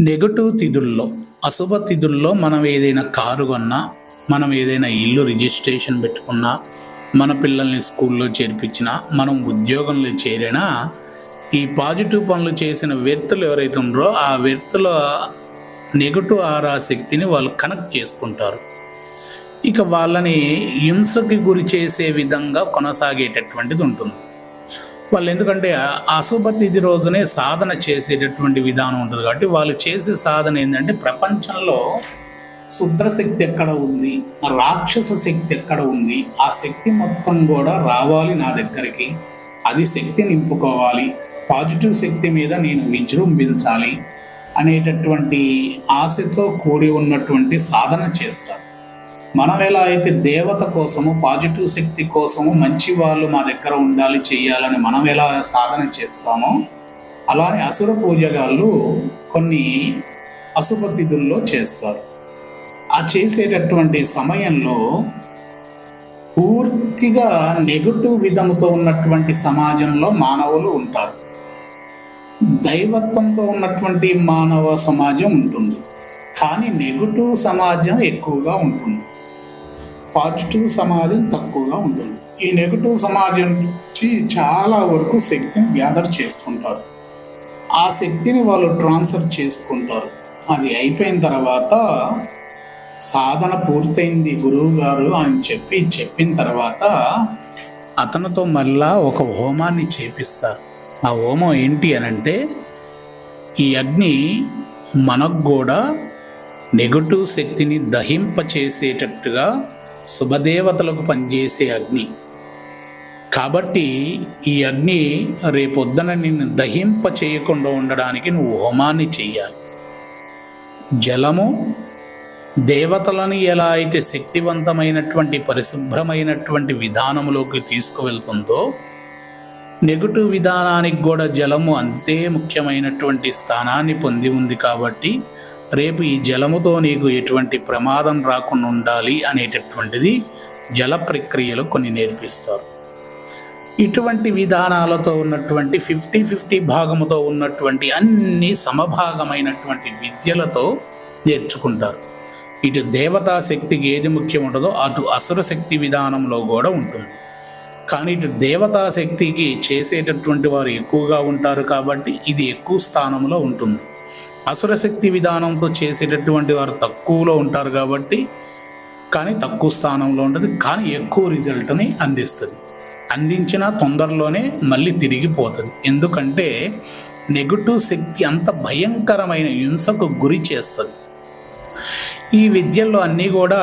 Negative తిథుల్లో అశుభ తిథుల్లో మనం ఏదైనా కారు కొన్నా మనం ఏదైనా ఇల్లు రిజిస్ట్రేషన్ పెట్టుకున్నా మన పిల్లల్ని స్కూల్లో చేర్పించినా మనం ఉద్యోగంలో చేరినా ఈ పాజిటివ్ పనులు చేసిన వ్యక్తులు ఎవరైతే ఉన్నారో ఆ వ్యక్తుల నెగటివ్ ఆరా శక్తిని వాళ్ళు కనెక్ట్ చేసుకుంటారు. ఇక వాళ్ళని హింసకి గురి చేసే విధంగా కొనసాగేటటువంటిది ఉంటుంది. వాళ్ళు ఎందుకంటే ఆ అశుభ తిథి రోజునే సాధన చేసేటటువంటి విధానం ఉంటుంది. కాబట్టి వాళ్ళు చేసే సాధన ఏంటంటే ప్రపంచంలో శుద్రశక్తి ఎక్కడ ఉంది? రాక్షస శక్తి ఎక్కడ ఉంది? ఆ శక్తి మొత్తం కూడా రావాలి నా దగ్గరికి. అది శక్తి నింపుకోవాలి. పాజిటివ్ శక్తి మీద నేను విజృంభించాలి అనేటటువంటి ఆశతో కూడి ఉన్నటువంటి సాధన చేస్తారు. మనం ఎలా అయితే దేవత కోసము పాజిటివ్ శక్తి కోసము మంచి వాళ్ళు మా దగ్గర ఉండాలి చేయాలని మనం ఎలా సాధన చేస్తామో అలానే అసుర పూజగాళ్ళు కొన్ని అశుభ తిథుల్లో చేస్తారు. ఆ చేసేటటువంటి సమయంలో పూర్తిగా నెగటివ్ విధముతో ఉన్నటువంటి సమాజంలో మానవులు ఉంటారు. దైవత్వంతో ఉన్నటువంటి మానవ సమాజం ఉంటుంది. కానీ నెగటివ్ సమాజం ఎక్కువగా ఉంటుంది. పాజిటివ్ సమాజం తక్కువగా ఉంటుంది. ఈ నెగటివ్ సమాజం నుంచి చాలా వరకు శక్తిని గ్యాదర్ చేసుకుంటారు. ఆ శక్తిని వాళ్ళు ట్రాన్స్ఫర్ చేసుకుంటారు. అది అయిపోయిన తర్వాత సాధన పూర్తయింది గురువు గారు అని చెప్పి చెప్పిన తర్వాత అతనితో మళ్ళా ఒక హోమాన్ని చేపిస్తారు. ఆ హోమం ఏంటి అని అంటే ఈ అగ్ని మనకు కూడా నెగటివ్ శక్తిని దహింపచేసేటట్టుగా శుభదేవతలకు పనిచేసే అగ్ని. కాబట్టి ఈ అగ్ని రేపొద్దున నిన్ను దహింప చేయకుండా ఉండడానికి నువ్వు హోమాన్ని చెయ్యాలి. జలము దేవతలను ఎలా అయితే శక్తివంతమైనటువంటి పరిశుభ్రమైనటువంటి విధానంలోకి తీసుకువెళ్తుందో నెగటివ్ విధానానికి కూడా జలము అంతే ముఖ్యమైనటువంటి స్థానాన్ని పొంది ఉంది కాబట్టి రేపు ఈ జలముతో నీకు ఎటువంటి ప్రమాదం రాకుండా ఉండాలి అనేటటువంటిది జల ప్రక్రియలు కొన్ని నేర్పిస్తారు. ఇటువంటి విధానాలతో ఉన్నటువంటి ఫిఫ్టీ ఫిఫ్టీ భాగముతో ఉన్నటువంటి అన్ని సమభాగమైనటువంటి విద్యలతో నేర్చుకుంటారు. ఇటు దేవతా శక్తికి ఏది ముఖ్యం ఉండదో అటు అసుర శక్తి విధానంలో కూడా ఉంటుంది. కానీ ఇటు దేవతా శక్తికి చేసేటటువంటి వారు ఎక్కువగా ఉంటారు కాబట్టి ఇది ఎక్కువ స్థానంలో ఉంటుంది. అసురశక్తి విధానంతో చేసేటటువంటి వారు తక్కువలో ఉంటారు కాబట్టి కానీ తక్కువ స్థానంలో ఉంటుంది కానీ ఎక్కువ రిజల్ట్ని అందిస్తుంది. అందించిన తొందరలోనే మళ్ళీ తిరిగిపోతుంది ఎందుకంటే నెగటివ్ శక్తి అంత భయంకరమైన హింసకు గురి చేస్తుంది. ఈ విద్యల్లో అన్నీ కూడా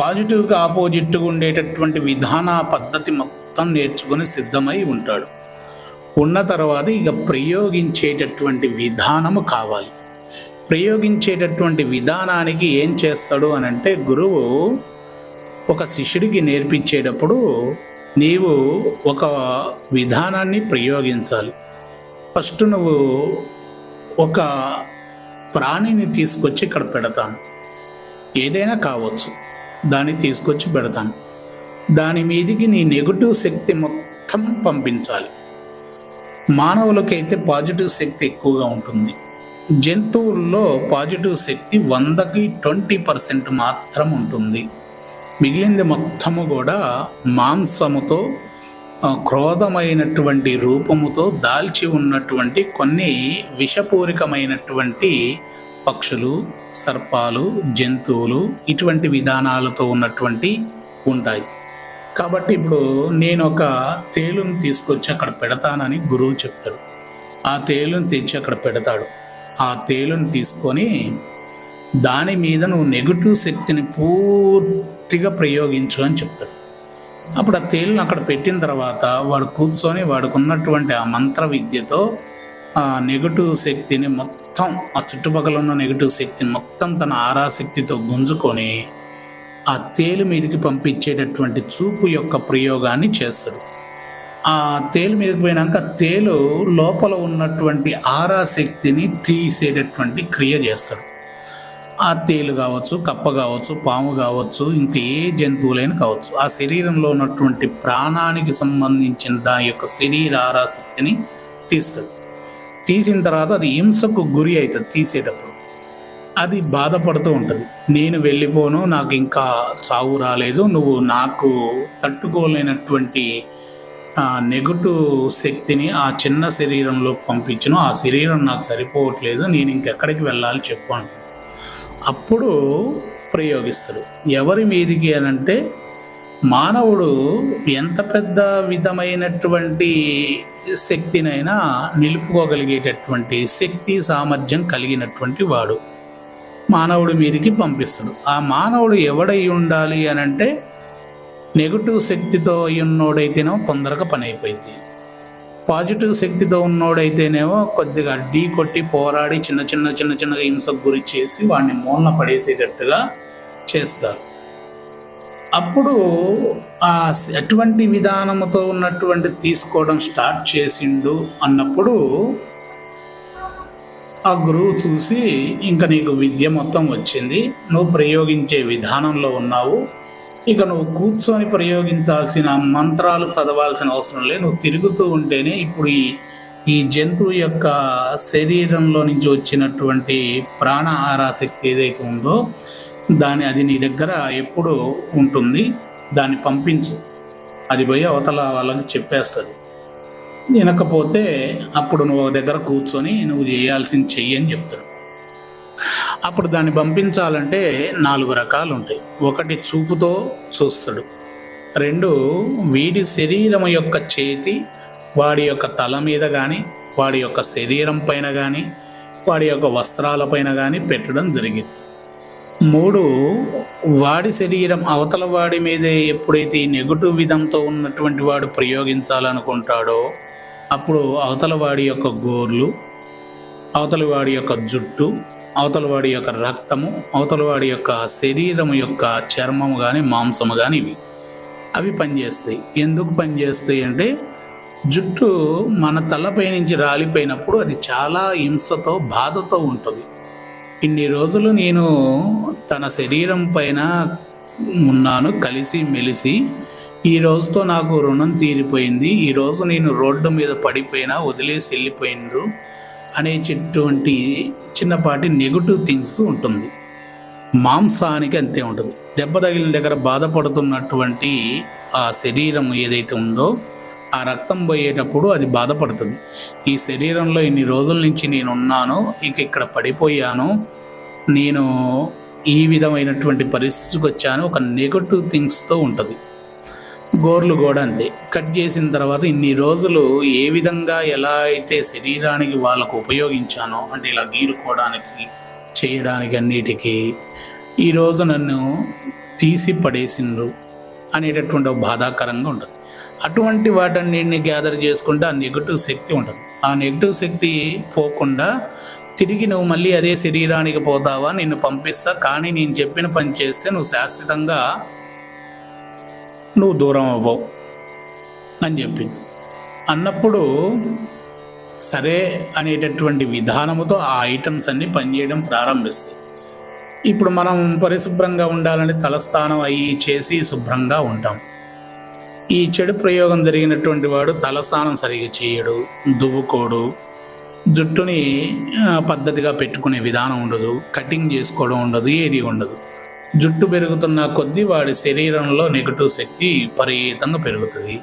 పాజిటివ్గా ఆపోజిట్గా ఉండేటటువంటి విధాన పద్ధతి మొత్తం నేర్చుకొని సిద్ధమై ఉంటాడు. ఉన్న తర్వాత ఇక ప్రయోగించేటటువంటి విధానము కావాలి. ప్రయోగించేటటువంటి విధానానికి ఏం చేస్తాడు అని అంటే గురువు ఒక శిష్యుడికి నేర్పించేటప్పుడు నీవు ఒక విధానాన్ని ప్రయోగించాలి. ఫస్ట్ నువ్వు ఒక ప్రాణిని తీసుకొచ్చి ఇక్కడ పెడతాను. ఏదైనా కావచ్చు దాన్ని తీసుకొచ్చి పెడతాను. దాని మీదికి నీ నెగటివ్ శక్తి మొత్తం పంపించాలి. మానవులకైతే పాజిటివ్ శక్తి ఎక్కువగా ఉంటుంది. జంతువుల్లో పాజిటివ్ శక్తి వందకి ట్వంటీ పర్సెంట్ మాత్రం ఉంటుంది. మిగిలింది మొత్తము కూడా మాంసముతో క్రోధమైనటువంటి రూపముతో దాల్చి ఉన్నటువంటి కొన్ని విషపూరికమైనటువంటి పక్షులు సర్పాలు జంతువులు ఇటువంటి విధానాలతో ఉన్నటువంటి ఉంటాయి. కాబట్టి ఇప్పుడు నేను ఒక తేలును తీసుకొచ్చి అక్కడ పెడతానని గురువు చెప్తాడు. ఆ తేలును తెచ్చి అక్కడ పెడతాడు. ఆ తేలును తీసుకొని దాని మీద నువ్వు నెగటివ్ శక్తిని పూర్తిగా ప్రయోగించు అని చెప్తాడు. అప్పుడు ఆ తేలును అక్కడ పెట్టిన తర్వాత వాడు కూర్చొని వాడికి ఉన్నటువంటి ఆ మంత్ర విద్యతో ఆ నెగటివ్ శక్తిని మొత్తం ఆ చుట్టుపక్కల ఉన్న నెగటివ్ శక్తిని మొత్తం తన ఆరాశక్తితో గుంజుకొని ఆ తేలు మీదకి పంపించేటటువంటి చూపు యొక్క ప్రయోగాన్ని చేస్తాడు. ఆ తేలు మీదకి పోయినాక తేలు లోపల ఉన్నటువంటి ఆరాశక్తిని తీసేటటువంటి క్రియ చేస్తాడు. ఆ తేలు కావచ్చు కప్ప కావచ్చు పాము కావచ్చు ఇంకా ఏ జంతువులైనా కావచ్చు. ఆ శరీరంలో ఉన్నటువంటి ప్రాణానికి సంబంధించిన దాని యొక్క శరీర ఆరాశక్తిని తీస్తాడు. తీసిన తర్వాత అది హింసకు గురి అవుతుంది తీసేటప్పుడు. అది బాధపడుతూ ఉంటుంది. నేను వెళ్ళిపోను నాకు ఇంకా సాగు రాలేదు నువ్వు నాకు తట్టుకోలేనటువంటి నెగటివ్ శక్తిని ఆ చిన్న శరీరంలో పంపించను ఆ శరీరం నాకు సరిపోవట్లేదు నేను ఇంకెక్కడికి వెళ్ళాలి చెప్పు అప్పుడు ప్రయోగిస్తాడు. ఎవరి మీదికి అనంటే మానవుడు ఎంత పెద్ద విధమైనటువంటి శక్తినైనా నిలుపుకోగలిగేటటువంటి శక్తి సామర్థ్యం కలిగినటువంటి వాడు. మానవుడి మీదికి పంపిస్తాడు. ఆ మానవుడు ఎవడై ఉండాలి అని అంటే నెగటివ్ శక్తితో ఉన్నోడైతేనేమో తొందరగా పని అయిపోయింది పాజిటివ్ శక్తితో ఉన్నోడైతేనేమో కొద్దిగా ఢీ కొట్టి పోరాడి చిన్న చిన్న చిన్న చిన్నగా హింసకు గురి చేసి వాడిని మూలన పడేసేటట్టుగా చేస్తారు. అప్పుడు ఆ ఎటువంటి విధానముతో ఉన్నటువంటి తీసుకోవడం స్టార్ట్ చేసిండు అన్నప్పుడు ఆ గురువు చూసి ఇంకా నీకు విద్య మొత్తం వచ్చింది. నువ్వు ప్రయోగించే విధానంలో ఉన్నావు. ఇక నువ్వు కూర్చొని ప్రయోగించాల్సిన మంత్రాలు చదవాల్సిన అవసరం లేదు. నువ్వు తిరుగుతూ ఉంటేనే ఇప్పుడు ఈ ఈ జంతువు యొక్క శరీరంలో నుంచి వచ్చినటువంటి ప్రాణ ఆరాశక్తి ఏదైతే ఉందో దాని అది నీ దగ్గర ఎప్పుడు ఉంటుంది. దాన్ని పంపించు. అది పోయి అవతల వాళ్ళకి చెప్పేస్తుంది. వినకపోతే అప్పుడు నువ్వు దగ్గర కూర్చొని నువ్వు చేయాల్సింది చెయ్యి అని చెప్తాడు అప్పుడు దాన్ని పంపించాలంటే నాలుగు రకాలు ఉంటాయి ఒకటి చూపుతో చూస్తాడు. రెండు వీడి శరీరం యొక్క చేతి వాడి యొక్క తల మీద కానీ వాడి యొక్క శరీరం పైన కానీ వాడి యొక్క వస్త్రాలపైన కానీ పెట్టడం జరిగింది. మూడు వాడి శరీరం అవతల వాడి మీదే ఎప్పుడైతే ఈ నెగటివ్ విధంతో ఉన్నటువంటి వాడు ప్రయోగించాలనుకుంటాడో అప్పుడు అవతల వాడి యొక్క గోర్లు అవతల వాడి యొక్క జుట్టు అవతల వాడి యొక్క రక్తము అవతల వాడి యొక్క శరీరం యొక్క చర్మము కానీ మాంసము కానీ ఇవి. అవి పనిచేస్తాయి. ఎందుకు పనిచేస్తాయి అంటే జుట్టు మన తలపై నుంచి రాలిపోయినప్పుడు అది చాలా హింసతో బాధతో ఉంటుంది. ఇన్ని రోజులు నేను తన శరీరం పైన ఉన్నాను కలిసి మెలిసి ఈ రోజుతో నాకు రుణం తీరిపోయింది. ఈ రోజు నేను రోడ్డు మీద పడిపోయినా వదిలేసి వెళ్ళిపోయిండ్రు అనేటటువంటి చిన్నపాటి నెగటివ్ థింగ్స్ ఉంటుంది. మాంసానికి అంతే ఉంటుంది. దెబ్బ తగిలిన దగ్గర బాధపడుతున్నటువంటి ఆ శరీరం ఏదైతే ఉందో ఆ రక్తం పోయేటప్పుడు అది బాధపడుతుంది. ఈ శరీరంలో ఇన్ని రోజుల నుంచి నేను ఉన్నాను ఇక ఇక్కడ పడిపోయాను నేను ఈ విధమైనటువంటి పరిస్థితికి వచ్చాను ఒక నెగటివ్ థింగ్స్తో ఉంటుంది. గోర్లు కూడా అంతే. కట్ చేసిన తర్వాత ఇన్ని రోజులు ఏ విధంగా ఎలా అయితే శరీరానికి వాళ్ళకు ఉపయోగించానో అంటే ఇలా గీరుకోవడానికి చేయడానికి అన్నిటికీ ఈరోజు నన్ను తీసి పడేసిండ్రు అనేటటువంటి ఒక బాధాకరంగా ఉంటుంది. అటువంటి వాటన్నిటిని గ్యాదర్ చేసుకుంటే ఆ నెగటివ్ శక్తి ఉంటుంది. ఆ నెగటివ్ శక్తి పోకుండా తిరిగి నువ్వు మళ్ళీ అదే శరీరానికి పోతావా నిన్ను పంపిస్తా కానీ నేను చెప్పిన పని చేస్తే నువ్వు శాశ్వతంగా నువ్వు దూరం అవ్వవు అని చెప్పింది. అన్నప్పుడు సరే అనేటటువంటి విధానముతో ఆ ఐటమ్స్ అన్ని పనిచేయడం ప్రారంభిస్తాయి ఇప్పుడు మనం పరిశుభ్రంగా ఉండాలని తలస్థానం అయ్యి చేసి శుభ్రంగా ఉంటాం. ఈ చెడు ప్రయోగం జరిగినటువంటి వాడు తలస్నానం సరిగా చేయడు దువ్వుకోడు జుట్టుని పద్ధతిగా పెట్టుకునే విధానం ఉండదు కటింగ్ చేసుకోవడం ఉండదు ఏది ఉండదు. జుట్టు పెరుగుతున్న కొద్దీ వాడి శరీరంలో నెగటివ్ శక్తి విపరీతంగా పెరుగుతుంది.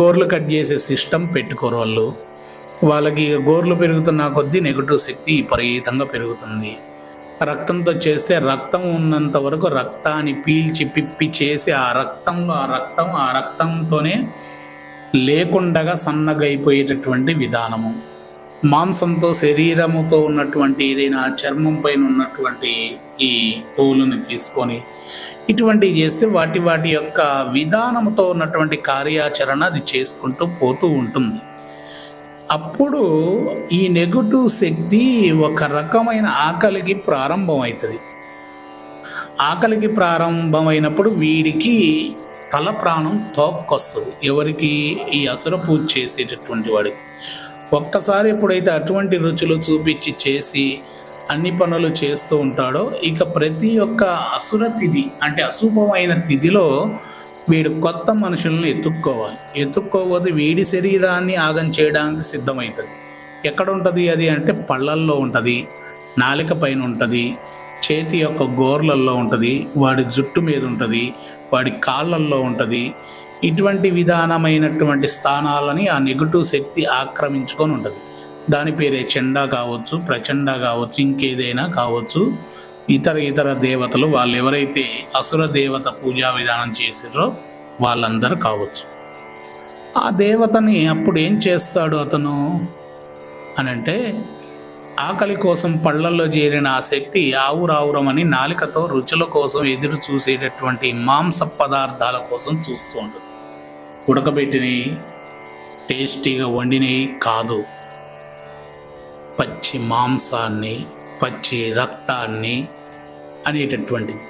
గోర్లు కట్ చేసే సిస్టమ్ పెట్టుకోరు వాళ్ళు వాళ్ళకి గోర్లు పెరుగుతున్న కొద్దీ నెగటివ్ శక్తి విపరీతంగా పెరుగుతుంది. రక్తంతో చేస్తే రక్తం ఉన్నంత వరకు రక్తాన్ని పీల్చి పిప్పి చేసి ఆ రక్తంలో ఆ రక్తం ఆ రక్తంతోనే లేకుండగా సన్నగైపోయేటటువంటి విధానము. మాంసంతో శరీరముతో ఉన్నటువంటి ఏదైనా చర్మం పైన ఉన్నటువంటి ఈ తోలుని తీసుకొని ఇటువంటివి చేస్తే వాటి వాటి యొక్క విధానంతో ఉన్నటువంటి కార్యాచరణ అది చేసుకుంటూ పోతూ ఉంటుంది. అప్పుడు ఈ నెగటివ్ శక్తి ఒక రకమైన ఆకలికి ప్రారంభమవుతుంది. ఆకలికి ప్రారంభమైనప్పుడు వీడికి తల ప్రాణం తోక్కొస్తుంది. ఎవరికి ఈ అసుర పూజ చేసేటటువంటి వాడికి. ఒక్కసారి ఎప్పుడైతే అటువంటి రుచులు చూపించి చేసి అన్ని పనులు చేస్తూ ఉంటాడో ఇక ప్రతి ఒక్క అసుర తిథి అంటే అశుభమైన తిథిలో వీడు కొత్త మనుషులను ఎత్తుక్కోవాలి. ఎత్తుక్కోకపోతే వీడి శరీరాన్ని ఆగం చేయడానికి సిద్ధమవుతుంది ఎక్కడ ఉంటుంది అది అంటే పళ్ళల్లో ఉంటుంది నాలిక పైన ఉంటుంది చేతి యొక్క గోర్లల్లో ఉంటుంది వాడి జుట్టు మీద ఉంటుంది వాడి కాళ్ళల్లో ఉంటుంది ఇటువంటి విధానమైనటువంటి స్థానాలని ఆ నెగటివ్ శక్తి ఆక్రమించుకొని ఉంటుంది. దాని పేరే చెండా కావచ్చు ప్రచండ కావచ్చు ఇంకేదైనా కావచ్చు. ఇతర ఇతర దేవతలు వాళ్ళు ఎవరైతే అసుర దేవత పూజా విధానం చేసారో వాళ్ళందరూ కావచ్చు. ఆ దేవతని అప్పుడు ఏం చేస్తాడు అతను? అనంటే ఆకలి కోసం పళ్ళల్లో చేరిన ఆ శక్తి ఆవురావురమని నాలికతో రుచుల కోసం ఎదురు చూసేటటువంటి మాంస పదార్థాల కోసం చూస్తూ ఉంటుంది. ఉడకబెట్టినవి టేస్టీగా వండినవి కాదు. పచ్చి మాంసాన్ని పచ్చి రక్తాన్ని అనేటటువంటిది.